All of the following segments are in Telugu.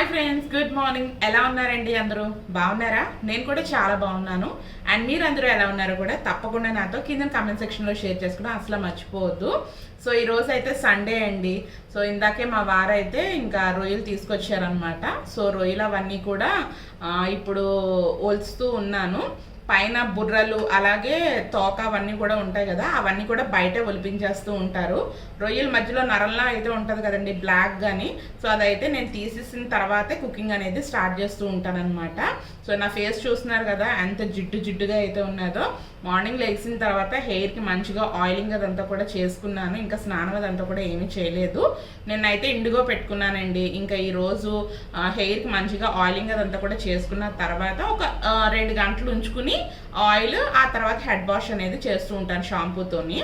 హాయ్ ఫ్రెండ్స్ గుడ్ మార్నింగ్ ఎలా ఉన్నారండి అందరూ? బాగున్నారా? నేను కూడా చాలా బాగున్నాను. అండ్ మీరు అందరూ ఎలా ఉన్నారో కూడా తప్పకుండా నాతో కింద కమెంట్ సెక్షన్లో షేర్ చేసుకోవడం అసలు మర్చిపోవద్దు. సో ఈరోజు అయితే సండే అండి. సో ఇందాకే మా వారైతే ఇంకా రొయ్యలు తీసుకొచ్చారనమాట సో రొయ్యలు అవన్నీ కూడా ఇప్పుడు ఒలుస్తూ ఉన్నాను. పైన బుర్రలు అలాగే తోక అవన్నీ కూడా ఉంటాయి కదా అవన్నీ కూడా బయట ఒలిపించేస్తూ ఉంటారు. రొయ్యల మధ్యలో నరంలా అయితే ఉంటుంది కదండి బ్లాక్ కానీ సో అదైతే నేను తీసేసిన తర్వాతే కుకింగ్ అనేది స్టార్ట్ చేస్తూ ఉంటానన్నమాట. సో నా ఫేస్ చూస్తున్నారు కదా ఎంత జిడ్డు జిడ్డుగా అయితే ఉన్నదో మార్నింగ్ లెగ్సిన తర్వాత హెయిర్కి మంచిగా ఆయిలింగ్ అదంతా కూడా చేసుకున్నాను ఇంకా స్నానం అదంతా కూడా ఏమీ చేయలేదు. నేనైతే ఇండిగో పెట్టుకున్నానండి ఇంకా ఈరోజు హెయిర్కి మంచిగా ఆయిలింగ్ అదంతా కూడా చేసుకున్న తర్వాత ఒక రెండు గంటలు ఉంచుకుని ఆయిల్ ఆ తర్వాత హెడ్ వాష్ అనేది చేస్తూ ఉంటాను షాంపూతోని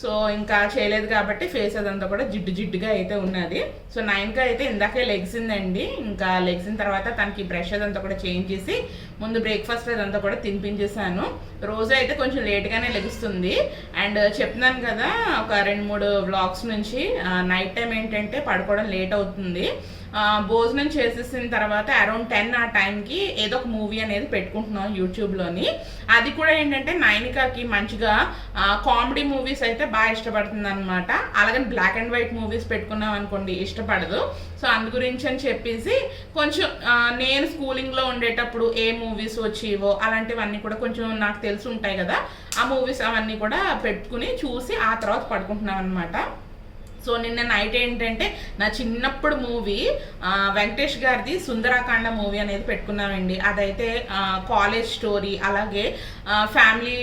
సో ఇంకా చేయలేదు కాబట్టి ఫేస్ అదంతా కూడా జిడ్డు జిడ్డుగా అయితే ఉన్నది. సో నైన్కి అయితే ఇందాకే లెగ్సిందండి ఇంకా లెగ్సిన తర్వాత తనకి బ్రష్ అదంతా కూడా చేంజ్ చేసి ముందు బ్రేక్ఫాస్ట్ అదంతా కూడా తినిపించేసాను రోజు అయితే కొంచెం లేట్గానే లెగుస్తుంది. అండ్ చెప్తున్నాను కదా ఒక రెండు మూడు వ్లాగ్స్ నుంచి నైట్ టైం ఏంటంటే పడుకోవడం లేట్ అవుతుంది. భోజనం చేసేసిన తర్వాత అరౌండ్ టెన్ ఆ టైంకి ఏదో ఒక మూవీ అనేది పెట్టుకుంటున్నాం యూట్యూబ్లోని. అది కూడా ఏంటంటే నైనికాకి మంచిగా కామెడీ మూవీస్ అయితే బాగా ఇష్టపడుతుంది అనమాట అలాగే బ్లాక్ అండ్ వైట్ మూవీస్ పెట్టుకున్నాం అనుకోండి ఇష్టపడదు. సో అందు గురించి అని చెప్పేసి కొంచెం నేను స్కూలింగ్లో ఉండేటప్పుడు ఏ మూవీస్ వచ్చేవో అలాంటివన్నీ కూడా కొంచెం నాకు తెలిసి ఉంటాయి కదా. ఆ మూవీస్ అవన్నీ కూడా పెట్టుకుని చూసి ఆ తర్వాత పడుకుంటున్నాం అనమాట సో నిన్న నైట్ ఏంటంటే నా చిన్నప్పుడు మూవీ వెంకటేష్ గారిది సుందరాకాండ మూవీ అనేది పెట్టుకున్నామండి. అదైతే కాలేజ్ స్టోరీ అలాగే ఫ్యామిలీ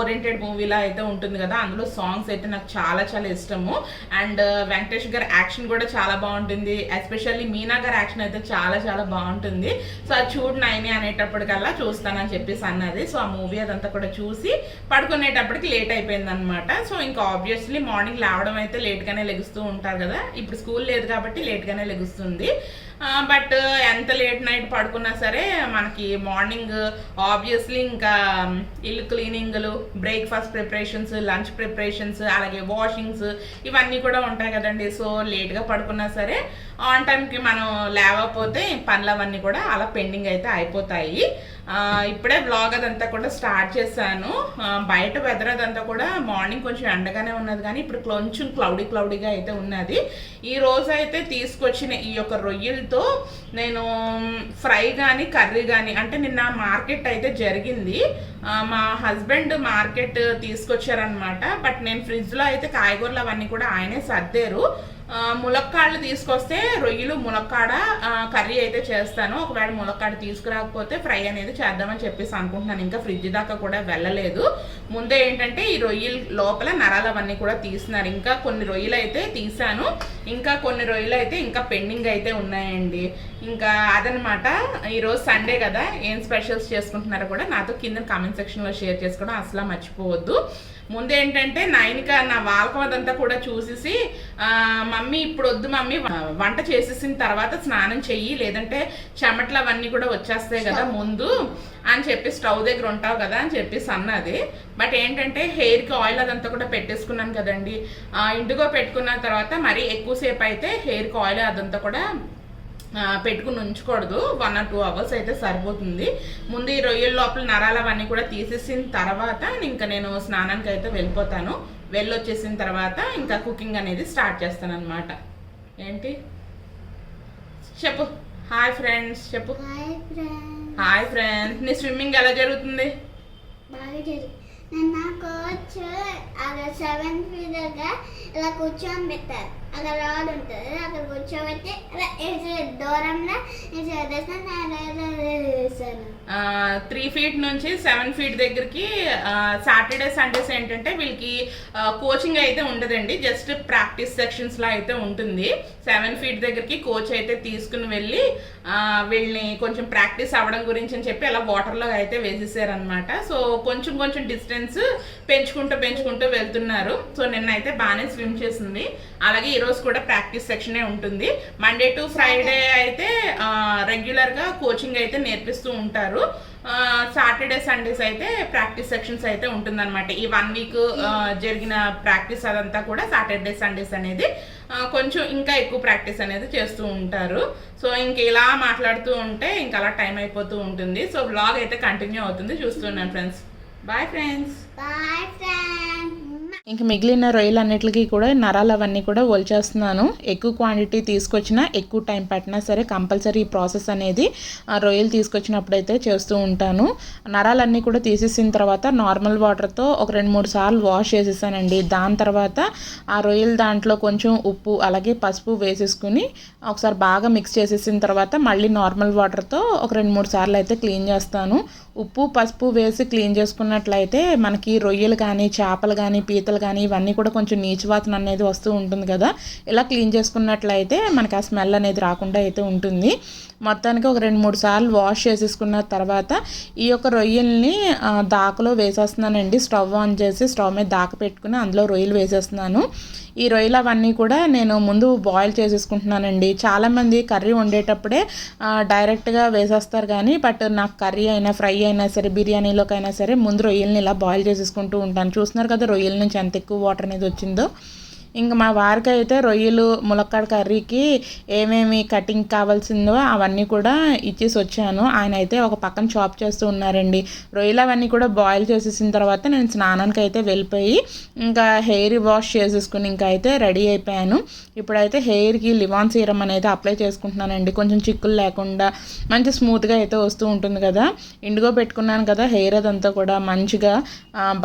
ఓరియంటెడ్ మూవీలా అయితే ఉంటుంది కదా. అందులో సాంగ్స్ అయితే నాకు చాలా చాలా ఇష్టము. అండ్ వెంకటేష్ గారి యాక్షన్ కూడా చాలా బాగుంటుంది. ఎస్పెషల్లీ మీనా గారి యాక్షన్ అయితే చాలా చాలా బాగుంటుంది. సో అది చూడు నైని అనేటప్పటికల్లా చూస్తానని చెప్పేసి అన్నది. సో ఆ మూవీ అదంతా కూడా చూసి పడుకునేటప్పటికి లేట్ అయిపోయింది అనమాట సో ఇంకా ఆబ్వియస్లీ మార్నింగ్ లేవడం అయితే లేట్ లేట్గానే లెగుస్తూ ఉంటారు కదా. ఇప్పుడు స్కూల్ లేదు కాబట్టి లేట్గానే లెగుస్తుంది. బట్ ఎంత లేట్ నైట్ పడుకున్నా సరే మనకి మార్నింగ్ ఆబ్వియస్లీ ఇంకా ఇల్లు క్లీనింగ్లు బ్రేక్ఫాస్ట్ ప్రిపరేషన్స్ లంచ్ ప్రిపరేషన్స్ అలాగే వాషింగ్స్ ఇవన్నీ కూడా ఉంటాయి కదండి. సో లేట్గా పడుకున్నా సరే ఆన్ టైంకి మనం లేవకపోతే పనులు అవన్నీ కూడా అలా పెండింగ్ అయితే అయిపోతాయి. ఇప్పుడే బ్లాగ్ అదంతా కూడా స్టార్ట్ చేశాను. బయట వెదర్ అదంతా కూడా మార్నింగ్ కొంచెం ఎండగానే ఉన్నది కానీ ఇప్పుడు కొంచెం క్లౌడీ క్లౌడీగా అయితే ఉన్నది. ఈ రోజు అయితే తీసుకొచ్చిన ఈ యొక్క రొయ్యలు రొయ్యలతో నేను ఫ్రై కానీ కర్రీ కానీ అంటే నిన్న మార్కెట్ అయితే జరిగింది. మా హస్బెండ్ మార్కెట్ తీసుకొచ్చారనమాట బట్ నేను ఫ్రిడ్జ్లో అయితే కాయగూరలు అవన్నీ కూడా ఆయనే సర్దారు. ములక్కాడలు తీసుకొస్తే రొయ్యలు ములక్కాడ కర్రీ అయితే చేస్తాను. ఒకవేళ ములక్కాడ తీసుకురాకపోతే ఫ్రై అనేది చేద్దామని చెప్పేసి అనుకుంటున్నాను. ఇంకా ఫ్రిడ్జ్ దాకా కూడా వెళ్ళలేదు. ముందే ఏంటంటే ఈ రొయ్యలు లోపల నరాలు అవన్నీ కూడా తీస్తున్నారు. ఇంకా కొన్ని రొయ్యలు అయితే తీసాను ఇంకా కొన్ని రొయ్యలు అయితే ఇంకా పెండింగ్ అయితే ఉన్నాయండి. ఇంకా అదనమాట ఈరోజు సండే కదా ఏం స్పెషల్స్ చేసుకుంటున్నారో కూడా నాతో కింద కామెంట్ సెక్షన్లో షేర్ చేసుకోవడం అసలు మర్చిపోవద్దు. ముందు ఏంటంటే నైనిక నా వాలకం అదంతా కూడా చూసేసి మమ్మీ ఇప్పుడు వద్దు మమ్మీ వంట చేసేసిన తర్వాత స్నానం చెయ్యి లేదంటే చెమటలు అవన్నీ కూడా వచ్చేస్తాయి కదా ముందు అని చెప్పి స్టవ్ దగ్గర ఉంటావు కదా అని చెప్పేసి అన్నది. బట్ ఏంటంటే హెయిర్కి ఆయిల్ అదంతా కూడా పెట్టేసుకున్నాను కదండి. ఇంటిగో పెట్టుకున్న తర్వాత మరీ ఎక్కువసేపు అయితే హెయిర్కి ఆయిల్ అదంతా కూడా పెట్టుకుని ఉంచకూడదు. వన్ ఆర్ టూ అవర్స్ అయితే సరిపోతుంది. ముందు ఈ రొయ్యల లోపల నరాలు అవన్నీ కూడా తీసేసిన తర్వాత ఇంకా నేను స్నానానికి అయితే వెళ్ళిపోతాను. వెళ్ళొచ్చేసిన తర్వాత ఇంకా కుకింగ్ అనేది స్టార్ట్ చేస్తాను అనమాట ఏంటి? చెప్పు. హాయ్ ఫ్రెండ్స్ చెప్పు. హాయ్ ఫ్రెండ్ హాయ్ ఫ్రెండ్స్ నీ స్విమ్మింగ్ ఎలా జరుగుతుంది? నిన్న కోచ్ అక్కడ సెవెన్ ఫీట్ ఇలా కూర్చొని పెట్టారు అక్కడ రాడ్ ఉంటుంది అక్కడ కూర్చోబెట్టి దూరంలో త్రీ ఫీట్ నుంచి సెవెన్ ఫీట్ దగ్గరికి సాటర్డే సండేస్ ఏంటంటే వీళ్ళకి కోచింగ్ అయితే ఉండదండి. జస్ట్ ప్రాక్టీస్ సెక్షన్స్ లా అయితే ఉంటుంది. సెవెన్ ఫీట్ దగ్గరికి కోచ్ అయితే తీసుకుని వెళ్ళి వీళ్ళని కొంచెం ప్రాక్టీస్ అవ్వడం గురించి అని చెప్పి అలా వాటర్లో అయితే వేసేసారనమాట సో కొంచెం కొంచెం డిస్టెన్స్ పెంచుకుంటూ పెంచుకుంటూ వెళ్తున్నారు. సో నిన్న అయితే బాగానే స్విమ్ చేసింది. అలాగే ఈరోజు కూడా ప్రాక్టీస్ సెక్షనే ఉంటుంది. మండే టు ఫ్రైడే అయితే రెగ్యులర్గా కోచింగ్ అయితే నేర్పిస్తూ ఉంటారు. సాటర్డే సండేస్ అయితే ప్రాక్టీస్ సెక్షన్స్ అయితే ఉంటుందన్నమాట. ఈ వన్ వీక్ జరిగిన ప్రాక్టీస్ అదంతా కూడా సాటర్డే సండేస్ అనేది కొంచెం ఇంకా ఎక్కువ ప్రాక్టీస్ అనేది చేస్తూ ఉంటారు. సో ఇంక ఇలా మాట్లాడుతూ ఉంటే ఇంకా అలా టైం అయిపోతూ ఉంటుంది. సో బ్లాగ్ అయితే కంటిన్యూ అవుతుంది. చూస్తున్నాను friends bye friends bye friends ఇంక మిగిలిన రొయ్యలన్నిటికీ కూడా నరాలు అవన్నీ కూడా ఒలిచేస్తున్నాను. ఎక్కువ క్వాంటిటీ తీసుకొచ్చినా ఎక్కువ టైం పట్టినా సరే కంపల్సరీ ఈ ప్రాసెస్ అనేది ఆ రొయ్యలు తీసుకొచ్చినప్పుడు అయితే చేస్తూ ఉంటాను. నరాలన్నీ కూడా తీసేసిన తర్వాత నార్మల్ వాటర్తో ఒక రెండు మూడు సార్లు వాష్ చేసేసానండి. దాని తర్వాత ఆ రొయ్యలు దాంట్లో కొంచెం ఉప్పు అలాగే పసుపు వేసేసుకుని ఒకసారి బాగా మిక్స్ చేసేసిన తర్వాత మళ్ళీ నార్మల్ వాటర్తో ఒక రెండు మూడు సార్లు అయితే క్లీన్ చేస్తాను. ఉప్పు పసుపు వేసి క్లీన్ చేసుకున్నట్లయితే మనకి రొయ్యలు కానీ చేపలు కానీ పీతలు కానీ ఇవన్నీ కూడా కొంచెం నీచు వాసన అనేది వస్తూ ఉంటుంది కదా. ఇలా క్లీన్ చేసుకున్నట్లయితే మనకి ఆ స్మెల్ అనేది రాకుండా అయితే ఉంటుంది. మొత్తానికి ఒక రెండు మూడు సార్లు వాష్ చేసేసుకున్న తర్వాత ఈ యొక్క రొయ్యల్ని దాకలో వేసేస్తున్నానండి. స్టవ్ ఆన్ చేసి స్టవ్ మీద దాక పెట్టుకుని అందులో రొయ్యలు వేసేస్తున్నాను. ఈ రొయ్యలు అవన్నీ కూడా నేను ముందు బాయిల్ చేసేసుకుంటున్నానండి. చాలామంది కర్రీ వండేటప్పుడే డైరెక్ట్గా వేసేస్తారు కానీ బట్ నాకు కర్రీ అయినా ఫ్రై అయినా సరే బిర్యానీలోకైనా సరే ముందు రొయ్యల్ని ఇలా బాయిల్ చేసేసుకుంటూ ఉంటాను. చూస్తున్నారు కదా రొయ్యల నుంచి ఎంత ఎక్కువ వాటర్ అనేది వచ్చిందో. ఇంకా మా వారికి అయితే రొయ్యలు ములక్కాడ కర్రీకి ఏమేమి కటింగ్ కావాల్సిందో అవన్నీ కూడా ఇచ్చేసి వచ్చాను. ఆయన అయితే ఒక పక్కన చాప్ చేస్తూ ఉన్నారండి. రొయ్యలు అవన్నీ కూడా బాయిల్ చేసేసిన తర్వాత నేను స్నానానికి అయితే వెళ్ళిపోయి ఇంకా హెయిర్ వాష్ చేసేసుకుని ఇంకా అయితే రెడీ అయిపోయాను. ఇప్పుడైతే హెయిర్కి లివాన్ సీరం అనేది అప్లై చేసుకుంటున్నానండి. కొంచెం చిక్కులు లేకుండా మంచి స్మూత్గా అయితే వస్తూ ఉంటుంది కదా. ఇండిగో పెట్టుకున్నాను కదా హెయిర్ అదంతా కూడా మంచిగా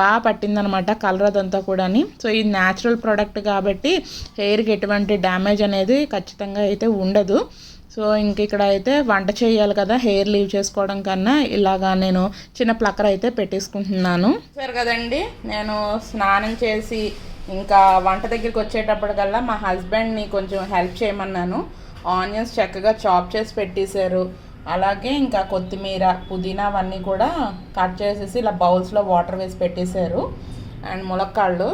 బాగా పట్టిందనమాట కలర్ అదంతా కూడాని. సో ఇది న్యాచురల్ ప్రోడక్ట్ కాబట్టి కాబట్టి హెయిర్కి ఎటువంటి డ్యామేజ్ అనేది ఖచ్చితంగా అయితే ఉండదు. సో ఇంక ఇక్కడ అయితే వంట చేయాలి కదా హెయిర్ లీవ్ చేసుకోవడం కన్నా ఇలాగా నేను చిన్న ప్లక్కర్ అయితే పెట్టేసుకుంటున్నాను. సరే కదండి నేను స్నానం చేసి ఇంకా వంట దగ్గరికి వచ్చేటప్పటికల్లా మా హస్బెండ్ని కొంచెం హెల్ప్ చేయమన్నాను. ఆనియన్స్ చక్కగా చాప్ చేసి పెట్టేశారు. అలాగే ఇంకా కొత్తిమీర పుదీనా అవన్నీ కూడా కట్ చేసేసి ఇలా బౌల్స్లో వాటర్ వేసి పెట్టేశారు. అండ్ ములక్కాళ్ళు.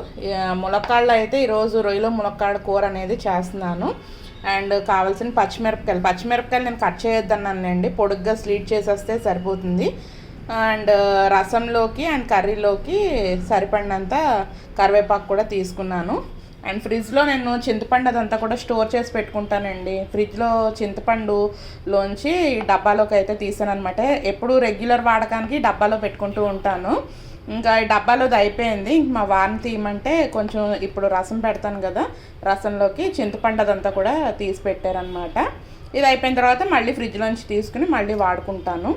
ములక్కాళ్ళు అయితే ఈరోజు రొయ్యలో ములక్కాడ కూర అనేది చేస్తున్నాను. అండ్ కావాల్సిన పచ్చిమిరపకాయలు. పచ్చిమిరపకాయలు నేను కట్ చేయొద్దన్నానండి పొడుగ్గా స్లీట్ చేసేస్తే సరిపోతుంది. అండ్ రసంలోకి అండ్ కర్రీలోకి సరిపడినంత కరివేపాకు కూడా తీసుకున్నాను. అండ్ ఫ్రిడ్జ్లో నేను చింతపండు అదంతా కూడా స్టోర్ చేసి పెట్టుకుంటానండి. ఫ్రిడ్జ్లో చింతపండులోంచి డబ్బాలోకి అయితే తీసాను అనమాట ఎప్పుడు రెగ్యులర్ వాడకానికి డబ్బాలో పెట్టుకుంటూ ఉంటాను. ఇంకా ఈ డబ్బాలోది అయిపోయింది. మా వారం తీయమంటే కొంచెం ఇప్పుడు రసం పెడతాను కదా రసంలోకి చింతపండు అదంతా కూడా తీసి పెట్టారనమాట ఇది అయిపోయిన తర్వాత మళ్ళీ ఫ్రిడ్జ్లోంచి తీసుకుని మళ్ళీ వాడుకుంటాను.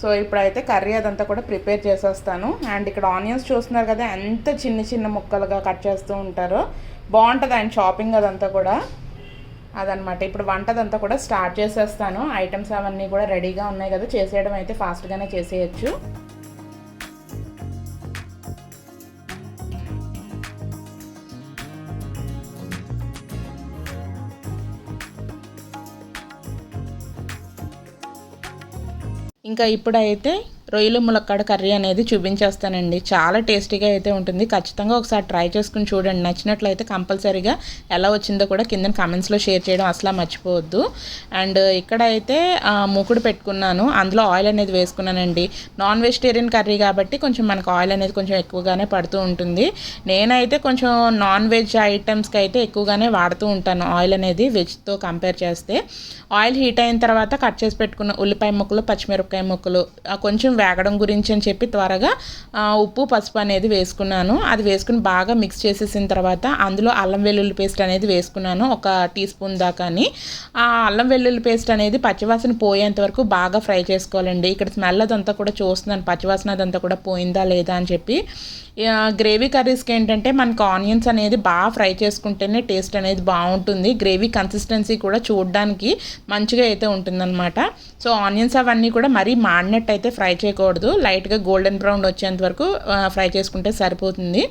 సో ఇప్పుడైతే కర్రీ అదంతా కూడా ప్రిపేర్ చేసేస్తాను. అండ్ ఇక్కడ ఆనియన్స్ చూస్తున్నారు కదా ఎంత చిన్న చిన్న ముక్కలుగా కట్ చేస్తూ ఉంటారో. బాగుంటుంది అండ్ షాపింగ్ అదంతా కూడా. అదనమాట ఇప్పుడు వంటదంతా కూడా స్టార్ట్ చేసేస్తాను. ఐటమ్స్ అవన్నీ కూడా రెడీగా ఉన్నాయి కదా చేసేయడం అయితే ఫాస్ట్గానే చేసేయచ్చు. ఇంకా ఇప్పుడైతే రొయ్యలు ములక్కాడ కర్రీ అనేది చూపించేస్తానండి. చాలా టేస్టీగా అయితే ఉంటుంది. ఖచ్చితంగా ఒకసారి ట్రై చేసుకుని చూడండి. నచ్చినట్లయితే కంపల్సరీగా ఎలా వచ్చిందో కూడా కింద కామెంట్స్లో షేర్ చేయడం అసలు మర్చిపోవద్దు. అండ్ ఇక్కడైతే మూకుడు పెట్టుకున్నాను. అందులో ఆయిల్ అనేది వేసుకున్నానండి. నాన్ వెజిటేరియన్ కర్రీ కాబట్టి కొంచెం మనకు ఆయిల్ అనేది కొంచెం ఎక్కువగానే పడుతూ ఉంటుంది. నేనైతే కొంచెం నాన్ వెజ్ ఐటమ్స్కి అయితే ఎక్కువగానే వాడుతూ ఉంటాను ఆయిల్ అనేది వెజ్తో కంపేర్ చేస్తే. ఆయిల్ హీట్ అయిన తర్వాత కట్ చేసి పెట్టుకున్న ఉల్లిపాయ ముక్కలు పచ్చిమిరపకాయ ముక్కలు కొంచెం వేగడం గురించి అని చెప్పి త్వరగా ఉప్పు పసుపు అనేది వేసుకున్నాను. అది వేసుకుని బాగా మిక్స్ చేసేసిన తర్వాత అందులో అల్లం వెల్లుల్లి పేస్ట్ అనేది వేసుకున్నాను ఒక టీ స్పూన్ దాకాని ఆ అల్లం వెల్లుల్లి పేస్ట్ అనేది పచ్చివాసన పోయేంత వరకు బాగా ఫ్రై చేసుకోవాలండి. ఇక్కడ స్మెల్ అదంతా కూడా చూస్తున్నాను పచ్చివాసన అదంతా కూడా పోయిందా లేదా అని చెప్పి. గ్రేవీ కర్రీస్కి ఏంటంటే మనకు ఆనియన్స్ అనేది బాగా ఫ్రై చేసుకుంటేనే టేస్ట్ అనేది బాగుంటుంది. గ్రేవీ కన్సిస్టెన్సీ కూడా చూడడానికి మంచిగా అయితే ఉంటుందన్నమాట. సో ఆనియన్స్ అవన్నీ కూడా మరీ మాడినట్టు అయితే ఫ్రై చేయకూడదు. లైట్గా గోల్డెన్ బ్రౌన్ వచ్చేంత వరకు ఫ్రై చేసుకుంటే సరిపోతుంది.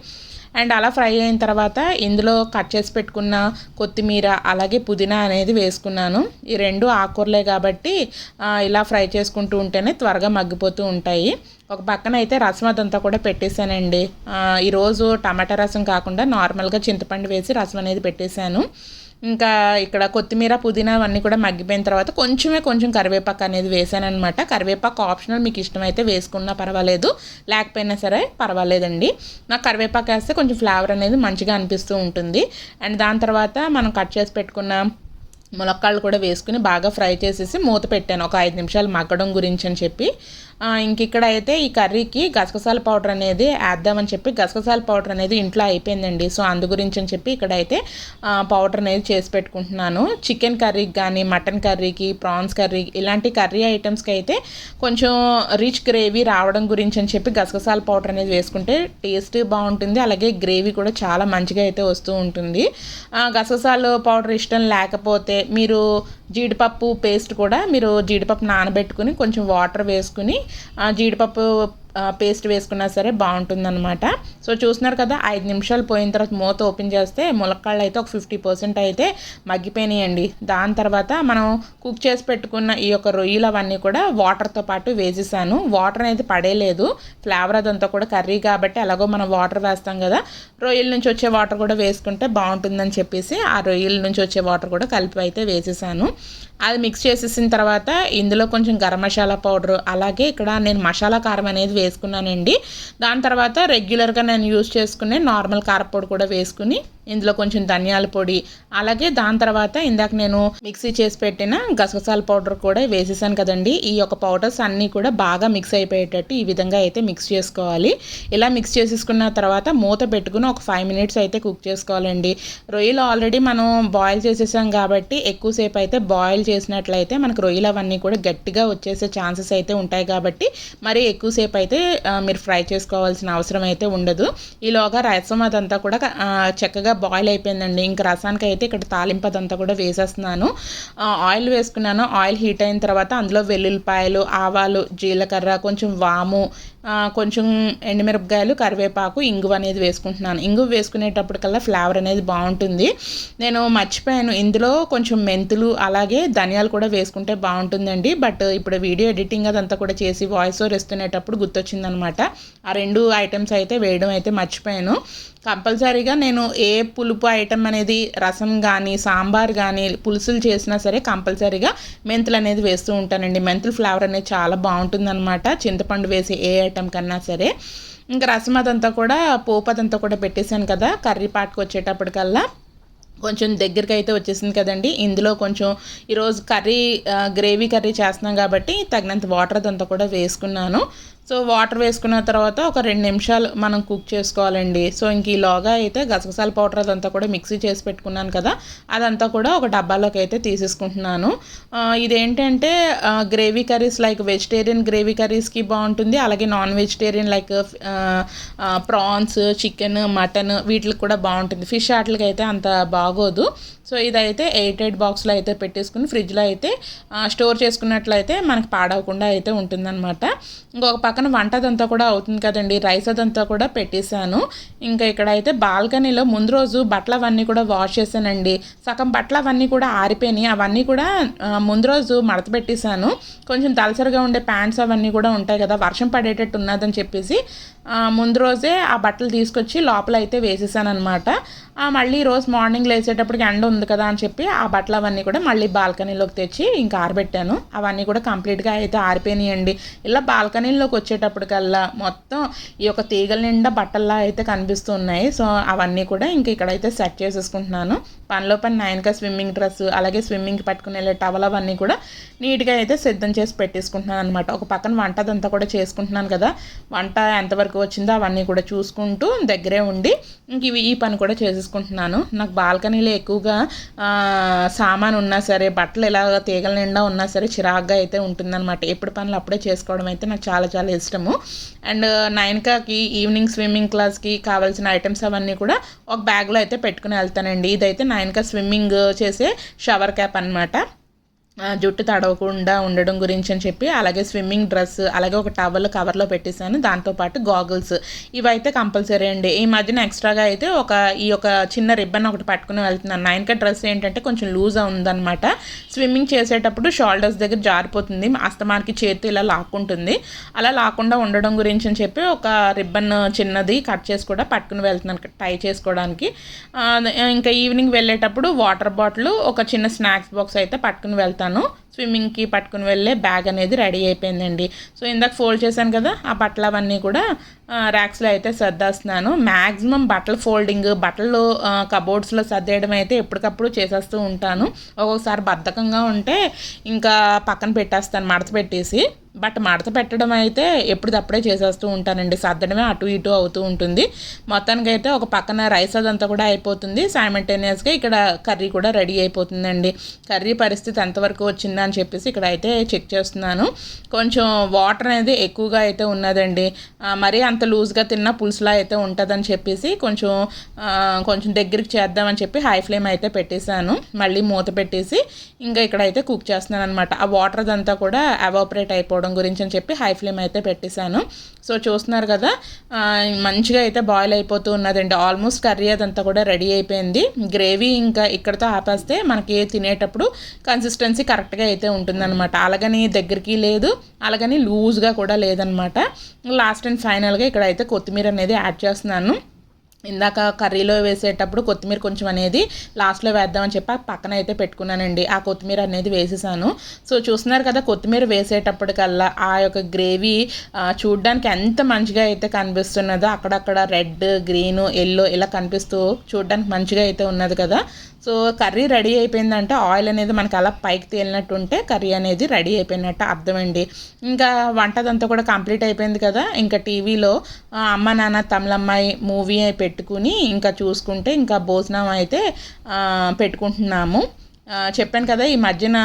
అండ్ అలా ఫ్రై అయిన తర్వాత ఇందులో కట్ చేసి పెట్టుకున్న కొత్తిమీర అలాగే పుదీనా అనేది వేసుకున్నాను. ఈ రెండు ఆకుకూరలే కాబట్టి ఇలా ఫ్రై చేసుకుంటూ ఉంటేనే త్వరగా మగ్గిపోతూ ఉంటాయి. ఒక పక్కన అయితే రసం అదంతా కూడా పెట్టేశానండి. ఈరోజు టమాటా రసం కాకుండా నార్మల్గా చింతపండు వేసి రసం అనేది పెట్టేశాను. ఇంకా ఇక్కడ కొత్తిమీర పుదీనా అవన్నీ కూడా మగ్గిపోయిన తర్వాత కొంచెమే కొంచెం కరివేపాకు అనేది వేసాను అనమాట కరివేపాకు ఆప్షనల్ మీకు ఇష్టమైతే వేసుకున్నా పర్వాలేదు. లేకపోయినా సరే పర్వాలేదండి. నాకు కరివేపాకు వేస్తే కొంచెం ఫ్లేవర్ అనేది మంచిగా అనిపిస్తూ ఉంటుంది. అండ్ దాని తర్వాత మనం కట్ చేసి పెట్టుకున్న ములక్కాళ్ళు కూడా వేసుకుని బాగా ఫ్రై చేసేసి మూత పెట్టాను. ఒక ఐదు నిమిషాలు మగ్గడం గురించి అని చెప్పి. ఇంక ఇక్కడ అయితే ఈ కర్రీకి గసగసాల పౌడర్ అనేది వేద్దామని చెప్పి గసగసాల పౌడర్ అనేది ఇంట్లో అయిపోయిందండి. సో అందు గురించి అని చెప్పి ఇక్కడైతే పౌడర్ అనేది చేసి పెట్టుకుంటున్నాను. చికెన్ కర్రీకి కానీ మటన్ కర్రీకి ప్రాన్స్ కర్రీ ఇలాంటి కర్రీ ఐటమ్స్కి అయితే కొంచెం రిచ్ గ్రేవీ రావడం గురించి అని చెప్పి గసగసాల పౌడర్ అనేది వేసుకుంటే టేస్ట్ బాగుంటుంది. అలాగే గ్రేవీ కూడా చాలా మంచిగా అయితే వస్తూ ఉంటుంది. గసగసాలు పౌడర్ ఇష్టం లేకపోతే మీరు జీడిపప్పు పేస్ట్ కూడా మీరు జీడిపప్పు నానబెట్టుకుని కొంచెం వాటర్ వేసుకుని జీడిపప్పు పేస్ట్ వేసుకున్నా సరే బాగుంటుందన్నమాట. సో చూస్తున్నారు కదా ఐదు నిమిషాలు పోయిన తర్వాత మూత ఓపెన్ చేస్తే ములక్కాళ్ళు అయితే ఒక ఫిఫ్టీ పర్సెంట్ అయితే మగ్గిపోయినాయండి. దాని తర్వాత మనం కుక్ చేసి పెట్టుకున్న ఈ యొక్క రొయ్యలు అవన్నీ కూడా వాటర్తో పాటు వేసేసాను. వాటర్ అనేది పడేయలేదు ఫ్లేవర్ అదంతా కూడా కర్రీ కాబట్టి ఎలాగో మనం వాటర్ వేస్తాం కదా రొయ్యల నుంచి వచ్చే వాటర్ కూడా వేసుకుంటే బాగుంటుందని చెప్పేసి ఆ రొయ్యల నుంచి వచ్చే వాటర్ కూడా కలిపి అయితే వేసేసాను. అది మిక్స్ చేసేసిన తర్వాత ఇందులో కొంచెం గరం మసాలా పౌడర్ అలాగే ఇక్కడ నేను మసాలా కారం అనేది వేసుకున్నానండి. దాని తర్వాత రెగ్యులర్గా నేను యూజ్ చేసుకునే నార్మల్ కారపొడి కూడా వేసుకుని ఇందులో కొంచెం ధనియాల పొడి అలాగే దాని తర్వాత ఇందాక నేను మిక్సీ చేసి పెట్టిన గసగసాల పౌడర్ కూడా వేసేసాను కదండి. ఈ యొక్క పౌడర్స్ అన్నీ కూడా బాగా మిక్స్ అయిపోయేటట్టు ఈ విధంగా అయితే మిక్స్ చేసుకోవాలి. ఇలా మిక్స్ చేసేసుకున్న తర్వాత మూత పెట్టుకుని ఒక ఫైవ్ మినిట్స్ అయితే కుక్ చేసుకోవాలండి. రొయ్యలు ఆల్రెడీ మనం బాయిల్ చేసేసాం కాబట్టి ఎక్కువసేపు అయితే బాయిల్ చేసినట్లయితే మనకు రొయ్యలు అవన్నీ కూడా గట్టిగా వచ్చేసే ఛాన్సెస్ అయితే ఉంటాయి కాబట్టి మరి ఎక్కువసేపు అయితే మీరు ఫ్రై చేసుకోవాల్సిన అవసరం అయితే ఉండదు. ఈలోగా రసం అదంతా కూడా చక్కగా బాయిల్ అయిపోయిందండి. ఇంక రసానికి అయితే ఇక్కడ తాలింపదంతా కూడా వేసేస్తున్నాను. ఆయిల్ వేసుకున్నాను. ఆయిల్ హీట్ అయిన తర్వాత అందులో వెల్లుల్లిపాయలు ఆవాలు జీలకర్ర కొంచెం వాము కొంచెం ఎండుమిరపకాయలు కరివేపాకు ఇంగువ అనేది వేసుకుంటున్నాను. ఇంగువ వేసుకునేటప్పటికల్లా ఫ్లేవర్ అనేది బాగుంటుంది. నేను మర్చిపోయాను. ఇందులో కొంచెం మెంతులు అలాగే ధనియాలు కూడా వేసుకుంటే బాగుంటుందండి. బట్ ఇప్పుడు వీడియో ఎడిటింగ్ అదంతా కూడా చేసి వాయిస్ ఓవర్ ఇస్తునేటప్పుడు గుర్తొచ్చిందనమాట. ఆ రెండు ఐటమ్స్ అయితే వేయడం అయితే మర్చిపోయాను. కంపల్సరీగా నేను ఏ పులుపు ఐటమ్ అనేది రసం కానీ సాంబార్ కానీ పులుసులు చేసినా సరే కంపల్సరీగా మెంతులు అనేది వేస్తూ ఉంటానండి. మెంతులు ఫ్లేవర్ అనేది చాలా బాగుంటుందన్నమాట చింతపండు వేసి ఏ ఐటమ్ కన్నా సరే. ఇంకా రసం అదంతా కూడా పోపు అదంతా కూడా పెట్టేశాను కదా కర్రీ పాటుకు వచ్చేటప్పటికల్లా కొంచెం దగ్గరికి అయితే వచ్చేసింది కదండి. ఇందులో కొంచెం ఈరోజు కర్రీ గ్రేవీ కర్రీ చేస్తున్నాం కాబట్టి తగినంత వాటర్ అదంతా కూడా వేసుకున్నాను. సో వాటర్ వేసుకున్న తర్వాత ఒక రెండు నిమిషాలు మనం కుక్ చేసుకోవాలండి. సో ఇంక ఈలోగా అయితే గసగసాల పౌడర్ అదంతా కూడా మిక్సీ చేసి పెట్టుకున్నాను కదా అదంతా కూడా ఒక డబ్బాలోకి అయితే తీసేసుకుంటున్నాను. ఇదేంటంటే gravy curries like vegetarian gravy కర్రీస్కి బాగుంటుంది. అలాగే non vegetarian like prawns chicken mutton వీటికి కూడా బాగుంటుంది. ఫిష్ వాటికి అయితే అంత బాగోదు. సో ఇదైతే ఎయిట్ ఎయిట్ బాక్స్లో అయితే పెట్టేసుకుని ఫ్రిడ్జ్లో అయితే స్టోర్ చేసుకున్నట్లయితే మనకి పాడవకుండా అయితే ఉంటుందన్నమాట. ఇంకొక పక్కన వంట అదంతా కూడా అవుతుంది కదండి. రైస్ అదంతా కూడా పెట్టేశాను. ఇంకా ఇక్కడ అయితే బాల్కనీలో ముందు రోజు బట్టలు అవన్నీ కూడా వాష్ చేశానండి. సగం బట్టలు అవన్నీ కూడా ఆరిపోయినాయి. అవన్నీ కూడా ముందు రోజు మడత పెట్టేశాను. కొంచెం దలసరిగా ఉండే ప్యాంట్స్ అవన్నీ కూడా ఉంటాయి కదా వర్షం పడేటట్టు ఉన్నదని చెప్పేసి ముందు రోజే ఆ బట్టలు తీసుకొచ్చి లోపల అయితే వేసేసాను అనమాట మళ్ళీ రోజు మార్నింగ్ లేచేటప్పటికి ఎండ ఉంది కదా అని చెప్పి ఆ బట్టలు అవన్నీ కూడా మళ్ళీ బాల్కనీలోకి తెచ్చి ఇంకా ఆరబెట్టాను. అవన్నీ కూడా కంప్లీట్గా అయితే ఆరిపోయినాయండి. ఇలా బాల్కనీలోకి వచ్చేటప్పటికల్లా మొత్తం ఈ యొక్క తీగల నిండా బట్టల్లా అయితే కనిపిస్తున్నాయి. సో అవన్నీ కూడా ఇంక ఇక్కడైతే సెట్ చేసేసుకుంటున్నాను. పనిలో పని నైన్కా స్విమ్మింగ్ డ్రెస్ అలాగే స్విమ్మింగ్కి పట్టుకునే టవల్ అవన్నీ కూడా నీట్గా అయితే సిద్ధం చేసి పెట్టేసుకుంటున్నాను అనమాట ఒక పక్కన వంట అదంతా కూడా చేసుకుంటున్నాను కదా. వంట ఎంతవరకు వచ్చిందో అవన్నీ కూడా చూసుకుంటూ దగ్గరే ఉండి ఇంక ఇవి ఈ పని కూడా చేసేసుకుంటున్నాను. నాకు బాల్కనీలో ఎక్కువగా సామాన్ ఉన్నా సరే బట్టలు ఇలా తీగల నిండా ఉన్నా సరే చిరాగ్గా అయితే ఉంటుందన్నమాట. ఎప్పుడు పనులు అప్పుడే చేసుకోవడం అయితే నాకు చాలా చాలా ఇష్టము. అండ్ నైన్కాకి ఈవినింగ్ స్విమ్మింగ్ క్లాస్కి కావాల్సిన ఐటమ్స్ అవన్నీ కూడా ఒక బ్యాగ్లో అయితే పెట్టుకుని వెళ్తానండి. ఇదైతే ఆయనకి స్విమ్మింగ్ చేసే షవర్ క్యాప్ అన్నమాట. జుట్టు తడవకుండా ఉండడం గురించి అని చెప్పి అలాగే స్విమ్మింగ్ డ్రెస్ అలాగే ఒక టవల్ కవర్లో పెట్టేశాను. దాంతోపాటు గాగుల్స్. ఇవైతే కంపల్సరీ అండి. ఈ మధ్యన ఎక్స్ట్రాగా అయితే ఒక ఈ ఒక చిన్న రిబ్బన్ ఒకటి పట్టుకుని వెళ్తున్నాను. నైన్క డ్రెస్ ఏంటంటే కొంచెం లూజ్ ఉందన్నమాట స్విమ్మింగ్ చేసేటప్పుడు షోల్డర్స్ దగ్గర జారిపోతుంది. అస్తమానికి చేతి ఇలా లాక్కుంటుంది. అలా లాక్కుండా ఉండడం గురించి అని చెప్పి ఒక రిబ్బన్ చిన్నది కట్ చేసి కూడా పట్టుకుని వెళ్తున్నాను టై చేసుకోవడానికి. ఇంకా ఈవినింగ్ వెళ్ళేటప్పుడు వాటర్ బాటిల్ ఒక చిన్న స్నాక్స్ బాక్స్ అయితే పట్టుకుని వెళ్తాను. ¿no? స్విమ్మింగ్కి పట్టుకుని వెళ్ళే బ్యాగ్ అనేది రెడీ అయిపోయిందండి. సో ఇందాక ఫోల్డ్ చేశాను కదా ఆ బట్టలు అవన్నీ కూడా ర్యాక్స్లో అయితే సర్దేస్తున్నాను. మ్యాక్సిమం బట్టల ఫోల్డింగ్ బట్టలు కబోర్డ్స్లో సర్దేయడం అయితే ఎప్పటికప్పుడు చేసేస్తూ ఉంటాను. ఒక్కొక్కసారి బద్ధకంగా ఉంటే ఇంకా పక్కన పెట్టేస్తాను మడత పెట్టేసి. బట్ మడత పెట్టడం అయితే ఎప్పటిదప్పుడే చేసేస్తూ ఉంటానండి. సర్దడమే అటు ఇటు అవుతూ ఉంటుంది. మొత్తానికి అయితే ఒక పక్కన రైస్ అదంతా కూడా అయిపోతుంది. సైమల్టేనియస్గా ఇక్కడ కర్రీ కూడా రెడీ అయిపోతుందండి. కర్రీ పరిస్థితి ఎంతవరకు వచ్చిందా అని చెప్పేసి ఇక్కడ అయితే చెక్ చేస్తున్నాను. కొంచెం వాటర్ అనేది ఎక్కువగా అయితే ఉన్నదండి. మరీ అంత లూజ్గా తిన్న పులుసులా అయితే ఉంటుందని చెప్పేసి కొంచెం కొంచెం దగ్గరికి చేద్దామని చెప్పి హై ఫ్లేమ్ అయితే పెట్టేశాను. మళ్ళీ మూత పెట్టేసి ఇంకా ఇక్కడైతే కుక్ చేస్తున్నాను అనమాట ఆ వాటర్ అదంతా కూడా అవాపరేట్ అయిపోవడం గురించి అని చెప్పి హై ఫ్లేమ్ అయితే పెట్టేశాను. సో చూస్తున్నారు కదా మంచిగా అయితే బాయిల్ అయిపోతూ ఉన్నదండి. ఆల్మోస్ట్ కర్రీ అదంతా కూడా రెడీ అయిపోయింది. గ్రేవీ ఇంకా ఇక్కడతో ఆపేస్తే మనకి తినేటప్పుడు కన్సిస్టెన్సీ కరెక్ట్గా అయితే ఉంటుందన్నమాట. అలాగని దగ్గరికి లేదు అలాగని లూజ్గా కూడా లేదనమాట లాస్ట్ అండ్ ఫైనల్గా ఇక్కడ అయితే కొత్తిమీర అనేది యాడ్ చేస్తున్నాను. ఇందాక కర్రీలో వేసేటప్పుడు కొత్తిమీర కొంచెం అనేది లాస్ట్లో వేద్దామని చెప్పి ఆ పక్కన అయితే పెట్టుకున్నానండి. ఆ కొత్తిమీర అనేది వేసేసాను. సో చూస్తున్నారు కదా కొత్తిమీర వేసేటప్పటికల్లా ఆ యొక్క గ్రేవీ చూడడానికి ఎంత మంచిగా అయితే కనిపిస్తున్నదో అక్కడక్కడ రెడ్ గ్రీన్ ఎల్లో ఇలా కనిపిస్తూ చూడడానికి మంచిగా అయితే ఉన్నది కదా. సో కర్రీ రెడీ అయిపోయిందంటే ఆయిల్ అనేది మనకి అలా పైకి తేలినట్టు ఉంటే కర్రీ అనేది రెడీ అయిపోయినట్టు అర్థమండి. ఇంకా వంటదంతా కూడా కంప్లీట్ అయిపోయింది కదా ఇంకా టీవీలో అమ్మ నాన్న తమిళమ్మాయి మూవీ పెట్టుకుని ఇంకా చూసుకుంటే ఇంకా భోజనం అయితే పెట్టుకుంటున్నాము. చెప్పాను కదా ఈ మధ్యన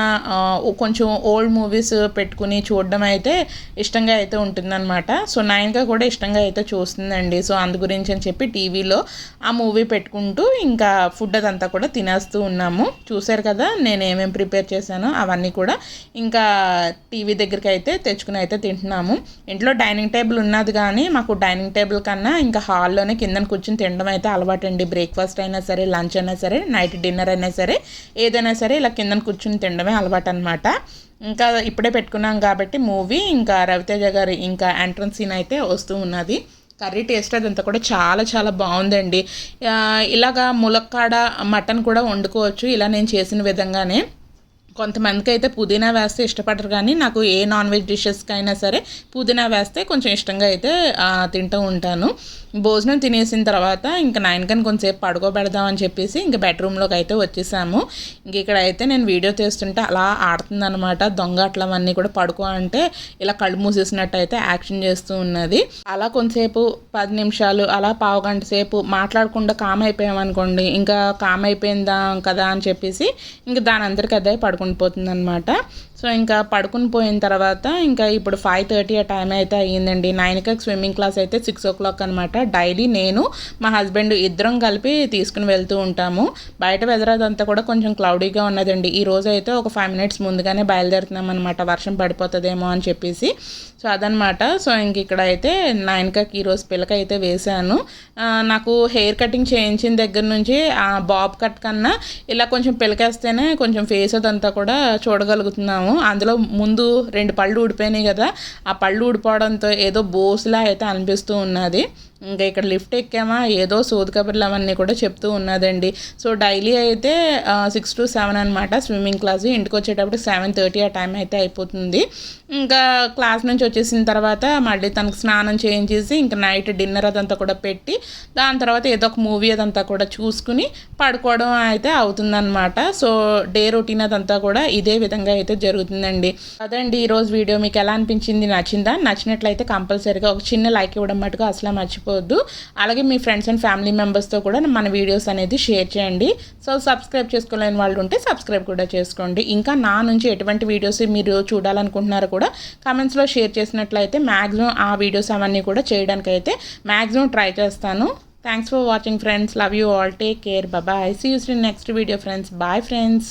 కొంచెం ఓల్డ్ మూవీస్ పెట్టుకుని చూడడం అయితే ఇష్టంగా అయితే ఉంటుందన్నమాట. సో నాయనగా కూడా ఇష్టంగా అయితే చూస్తుందండి. సో అందు గురించి అని చెప్పి టీవీలో ఆ మూవీ పెట్టుకుంటూ ఇంకా ఫుడ్ అదంతా కూడా తినేస్తూ ఉన్నాము. చూశారు కదా నేను ఏమేమి ప్రిపేర్ చేశానో అవన్నీ కూడా ఇంకా టీవీ దగ్గరికి అయితే తెచ్చుకుని అయితే తింటున్నాము. ఇంట్లో డైనింగ్ టేబుల్ ఉన్నది కానీ మాకు డైనింగ్ టేబుల్ కన్నా ఇంకా హాల్లోనే కిందన కూర్చుని తినడం అయితే అలవాటండి. బ్రేక్ఫాస్ట్ అయినా సరే లంచ్ అయినా సరే నైట్ డిన్నర్ అయినా సరే ఏదైనా అయినా సరే ఇలా కిందన కూర్చుని తినడమే అలవాటు అనమాట ఇంకా ఇప్పుడే పెట్టుకున్నాం కాబట్టి మూవీ ఇంకా రవితేజ గారి ఇంకా ఎంట్రన్స్ సీన్ అయితే వస్తూ ఉన్నది. కర్రీ టేస్ట్ అదంతా కూడా చాలా చాలా బాగుందండి. ఇలాగా ములక్కాడ మటన్ కూడా వండుకోవచ్చు. ఇలా నేను చేసిన విధంగానే కొంతమందికి అయితే పుదీనా వేస్తే ఇష్టపడరు కానీ నాకు ఏ నాన్ వెజ్ డిషెస్కి అయినా సరే పుదీనా వేస్తే కొంచెం ఇష్టంగా అయితే తింటూ ఉంటాను. భోజనం తినేసిన తర్వాత ఇంకా నైన్ కొంచెంసేపు పడుకోబెడదామని చెప్పేసి ఇంకా బెడ్రూమ్లోకి అయితే వచ్చేసాము. ఇంక ఇక్కడ అయితే నేను వీడియో తీస్తుంటే అలా ఆడుతుందనమాట దొంగ అట్లవన్నీ కూడా పడుకో అంటే ఇలా కళ్ళు మూసేసినట్టు అయితే యాక్షన్ చేస్తూ ఉన్నది. అలా కొంతసేపు పది నిమిషాలు అలా పావు గంట సేపు మాట్లాడకుండా కామ్ అయిపోయామనుకోండి ఇంకా కామ్ అయిపోయిందా కదా అని చెప్పేసి ఇంకా దాని అందరికీ అదే పడుకుంటాం పోతుంది అనమాట సో ఇంకా పడుకుని పోయిన తర్వాత ఇంకా ఇప్పుడు ఫైవ్ థర్టీ ఆ టైం అయితే అయ్యిందండి. నైన్కి స్విమ్మింగ్ క్లాస్ అయితే సిక్స్ ఓ క్లాక్ అనమాట డైలీ నేను మా హస్బెండ్ ఇద్దరం కలిపి తీసుకుని వెళ్తూ ఉంటాము. బయట వెదర్ అదంతా కూడా కొంచెం క్లౌడీగా ఉన్నదండి. ఈ రోజు అయితే ఒక ఫైవ్ మినిట్స్ ముందుగానే బయలుదేరుతున్నాం అనమాట వర్షం పడిపోతుందేమో అని చెప్పేసి. సో అదనమాట సో ఇంక ఇక్కడ అయితే నైన్కి ఈరోజు పిల్లక అయితే వేశాను. నాకు హెయిర్ కటింగ్ చేయించిన దగ్గర నుంచి ఆ బాబ్ కట్ కన్నా ఇలా కొంచెం పిలకేస్తేనే కొంచెం ఫేస్ అదంతా కూడా చూడగలుగుతున్నాము. అందులో ముందు రెండు పళ్ళు ఊడిపోయినాయి కదా ఆ పళ్ళు ఊడిపోవడంతో ఏదో బోసులా అయితే అనిపిస్తూ ఉన్నది. ఇంకా ఇక్కడ లిఫ్ట్ ఎక్కామా? ఏదో సోదు కబుర్లు అవన్నీ కూడా చెప్తూ ఉన్నదండి. సో డైలీ అయితే సిక్స్ టు సెవెన్ అనమాట స్విమ్మింగ్ క్లాస్. ఇంటికి వచ్చేటప్పుడు సెవెన్ థర్టీ ఆ టైం అయితే అయిపోతుంది. ఇంకా క్లాస్ నుంచి వచ్చేసిన తర్వాత మళ్ళీ తనకు స్నానం చేయించేసి ఇంకా నైట్ డిన్నర్ అదంతా కూడా పెట్టి దాని తర్వాత ఏదో ఒక మూవీ అదంతా కూడా చూసుకుని పడుకోవడం అయితే అవుతుందన్నమాట. సో డే రొటీన్ అదంతా కూడా ఇదే విధంగా అయితే జరుగుతుందండి. అదండి ఈరోజు వీడియో. మీకు ఎలా అనిపించింది? నచ్చిందా? నచ్చినట్లయితే కంపల్సరీగా ఒక చిన్న లైక్ ఇవ్వడం మటుకు అసలు మర్చిపో మర్చిపోవద్దు. అలాగే మీ ఫ్రెండ్స్ అండ్ ఫ్యామిలీ మెంబర్స్తో కూడా మన వీడియోస్ అనేది షేర్ చేయండి. సో సబ్స్క్రైబ్ చేసుకోలేని వాళ్ళు ఉంటే సబ్స్క్రైబ్ కూడా చేసుకోండి. ఇంకా నా నుంచి ఎటువంటి వీడియోస్ మీరు చూడాలనుకుంటున్నారో కూడా కమెంట్స్లో షేర్ చేసినట్లయితే మ్యాక్సిమం ఆ వీడియోస్ అవన్నీ కూడా చేయడానికి అయితే మ్యాక్సిమం ట్రై చేస్తాను thanks for watching friends love you all take care bye see yous in next video friends bye friends